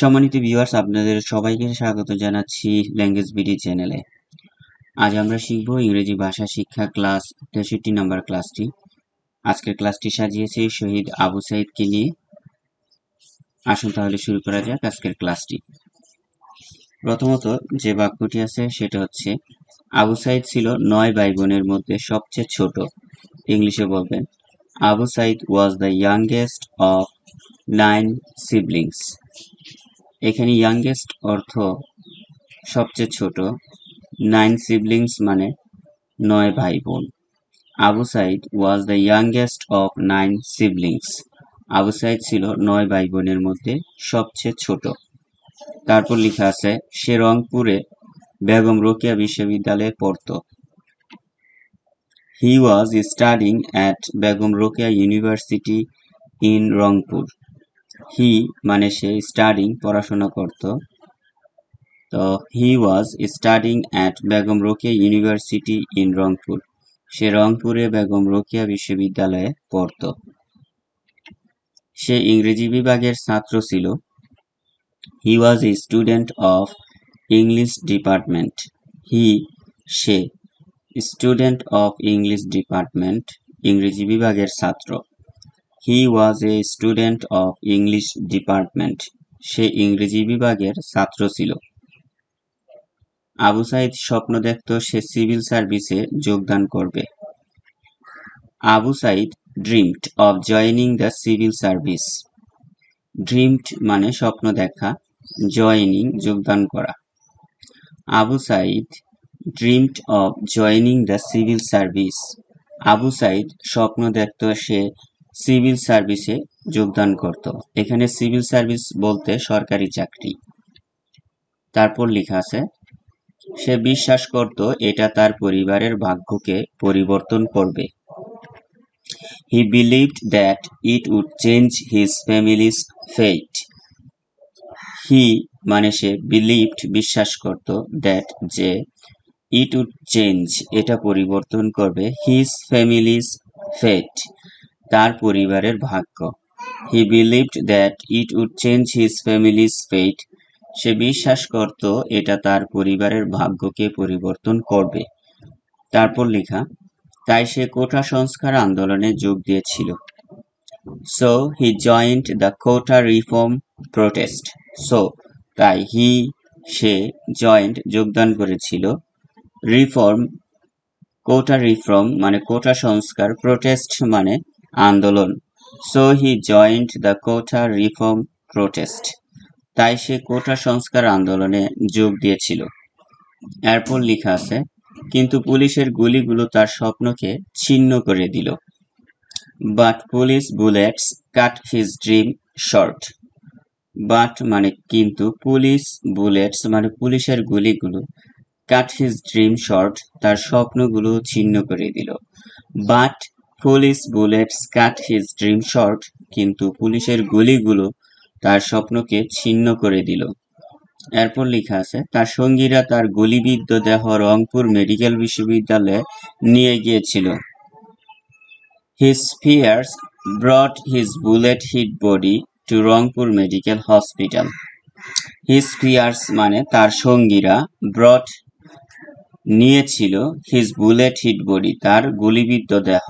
সম্মানিত ভিউয়ার্স আপনাদের সবাইকে স্বাগত জানাচ্ছি ল্যাঙ্গুয়েজ বিডি চ্যানেলে আজ আমরা শিখব ইংরেজি ভাষা শিক্ষা ক্লাস তেষট্টি নম্বর ক্লাসটি আজকের ক্লাসটি সাজিয়েছে শহীদ আবু সাইদকে নিয়ে। আসুন তাহলে শুরু করা যাক আজকের ক্লাসটি প্রথমত যে বাক্যটি আছে সেটা হচ্ছে, আবু সাইদ ছিল নয় ভাই বোনের মধ্যে সবচেয়ে ছোট। ইংলিশে বলবেন, Abu Saeed was the youngest of nine siblings এখানে ইয়াংগেস্ট অর্থ সবচেয়ে ছোট নাইন সিবলিংস মানে নয় ভাই বোন Abu Sayed was the youngest of nine siblings Abu Sayed ছিল নয় ভাই বোনের মধ্যে সবচেয়ে ছোট। তারপর লেখা আছে, সে রংপুরে বেগম রোকেয়া বিশ্ববিদ্যালয়ে পড়ত। He was studying at Begum Rokeya university in Rangpur. He মানে সে স্টাডিং পড়াশোনা করত। তো he was studying at Begum Rokeya university in Rangpur সে রংপুরে বেগম রোকেয়া বিশ্ববিদ্যালয়ে পড়ত। সে ইংরেজি বিভাগের ছাত্র ছিল। He was a student of English department he say student of English department ইংরেজি বিভাগের ছাত্র। He was a student of English department সে ইংরেজি বিভাগের ছাত্র ছিল। আবু সাইদ স্বপ্ন দেখত সে সিভিল সার্ভিসে যোগদান করবে। Abu Sayed dreamed of joining the civil service dreamed মানে স্বপ্ন দেখা জয়নিং যোগদান করা। Abu Sayed dreamed of joining the civil service Abu Sayed স্বপ্ন দেখত সে সিভিল সার্ভিসে যোগদান করত। এখানে সিভিল সার্ভিস বলতে সরকারি চাকরি। তারপর লেখা আছে, সে বিশ্বাস করত এটা তার পরিবারের ভাগ্যকে পরিবর্তন করবে। He believed that it would change his family's fate he মানে সে বিলিভড বিশ্বাস করত দ্যাট যে ইট উড চেঞ্জ এটা পরিবর্তন করবে হিজ ফ্যামিলিজ ফেট তার পরিবারের ভাগ্য। He believed that it would change his family's fate সে বিশ্বাস করত এটা তার পরিবারের ভাগ্যকে পরিবর্তন করবে। তারপর লেখা, তাই সে কোটা সংস্কার আন্দোলনে যোগ দিয়েছিল। So he joined the quota reform protest so তাই হি সে জয়েন্ট যোগদান করেছিল। রিফর্ম কোটা রিফর্ম মানে কোটা সংস্কার প্রোটেস্ট মানে আন্দোলন। So he joined the quota reform protest তাই সে কোটা সংস্কার আন্দোলনে যোগ দিয়েছিল। এরপর লেখা আছে, কিন্তু পুলিশের গুলিগুলো তার স্বপ্নকে ছিন্ন করে দিল। But police bullets cut his dream short but মানে কিন্তু পুলিশ বুলেটস মানে পুলিশের গুলিগুলো কাট হিজ ড্রিম শর্ট তার স্বপ্নগুলো ছিন্ন করে দিল। But police bullets cut his dream short কিন্তু পুলিশের গুলিগুলো তার স্বপ্নকে ছিন্ন করে দিল। এরপর লেখা আছে, তার সঙ্গীরা তার গুলিবিদ্ধ দেহ রংপুর মেডিকেল বিশ্ববিদ্যালয়ে নিয়ে গিয়েছিল। His peers brought his bullet hit body to Rangpur medical hospital his peers মানে তার সঙ্গীরা ব্রট নিয়েছিল হিজ বুলেট হিট বডি তার গুলিবিদ্ধ দেহ।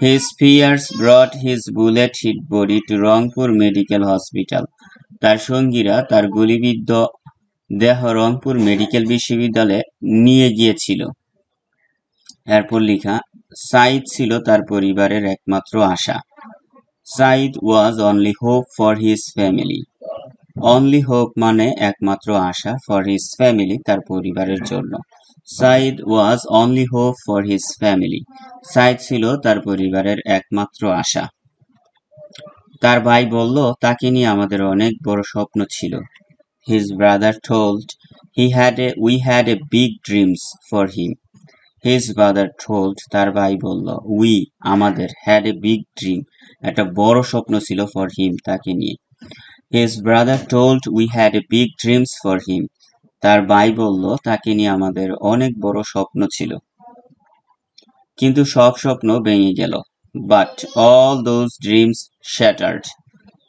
Peers brought his bullet hit body to Rangpur medical hospital তার সঙ্গীরা তার গুলিবিদ্ধ দেহ রংপুর মেডিকেল বিশ্ববিদ্যালয়ে নিয়ে গিয়েছিল। এরপর লেখা সাইদ ছিল তার পরিবারের একমাত্র আশা। Sayed was only hope for his family only hope মানে একমাত্র আশা ফর হিজ ফ্যামিলি তার পরিবারের জন্য। Sayed was only hope for his family Sayed ছিল তার পরিবারের একমাত্র আশা। তার ভাই বলল, তাকে নিয়ে আমাদের অনেক বড় স্বপ্ন ছিল। His brother told he had a we had a big dreams for him his brother told তার ভাই বলল উই আমাদের হ্যাড এ বিগ ড্রিম একটা বড় স্বপ্ন ছিল ফর হিম তাকে নিয়ে। His brother told we had a big dreams for him তার ভাই বলল, তাকে নিয়ে আমাদের অনেক বড় স্বপ্ন ছিল। কিন্তু সব স্বপ্ন ভেঙে গেল। But all those dreams shattered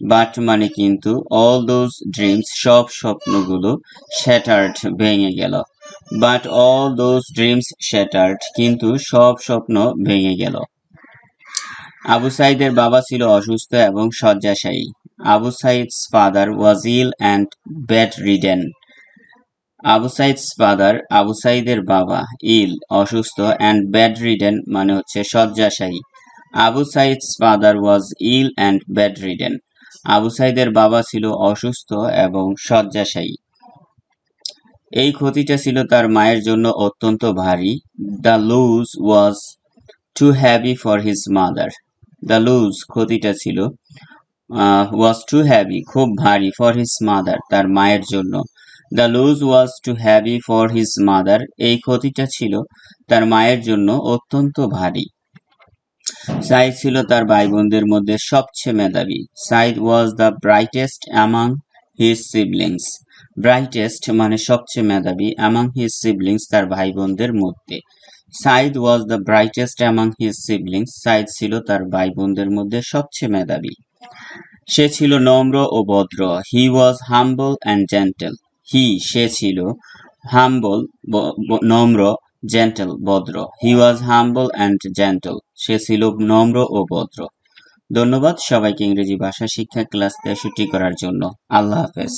but মানে কিন্তু অল দোজ ড্রিমস সব স্বপ্নগুলো শ্যাটার্ড ভেঙে গেল। But all those dreams shattered কিন্তু সব স্বপ্ন ভেঙে গেল। আবু সাইদের বাবা ছিল অসুস্থ এবং শয্যাশায়ী। Abu Sayed's father was ill and bedridden Abu Sayed's father Abu সাইদের বাবা, ইল, অসুস্থ অ্যান্ড ব্যাড রিডেন মানে হচ্ছে শয্যাশায়ী। Abu Sayed's father was ill and bedridden Abu সাইদের বাবা ছিল অসুস্থ এবং শয্যাশায়ী। এই ক্ষতিটা ছিল তার মায়ের জন্য অত্যন্ত ভারী। The loss was too heavy for his mother the loss ক্ষতিটা ছিল ওয়াজ টু হ্যাভি খুব ভারী ফর হিজ মাদার তার মায়ের জন্য। The loss was too heavy for his mother এই ক্ষতিটা ছিল তার মায়ের জন্য অত্যন্ত ভারী। সাইদ ছিল তার ভাই বোনদের মধ্যে সবচেয়ে মেধাবী। Sayed was the brightest among his siblings brightest মানে সবচেয়ে মেধাবী অ্যামাং হিজ সিবলিংস তার ভাই বোনদের মধ্যে। Sayed was the brightest among his siblings Sayed ছিল তার ভাই বোনদের মধ্যে সবচেয়ে মেধাবী। সে ছিল নম্র ও ভদ্র। হি ওয়াজ হাম্বল অ্যান্ড জেন্টেল হি, সে ছিল হাম্বল নম্র জেন্টল ভদ্র। হি ওয়াজ হাম্বল অ্যান্ড জেন্টেল সে ছিল নম্র ও ভদ্র। ধন্যবাদ সবাইকে ইংরেজি ভাষা শিক্ষা ক্লাস তেষট্টি করার জন্য। আল্লাহ হাফেজ।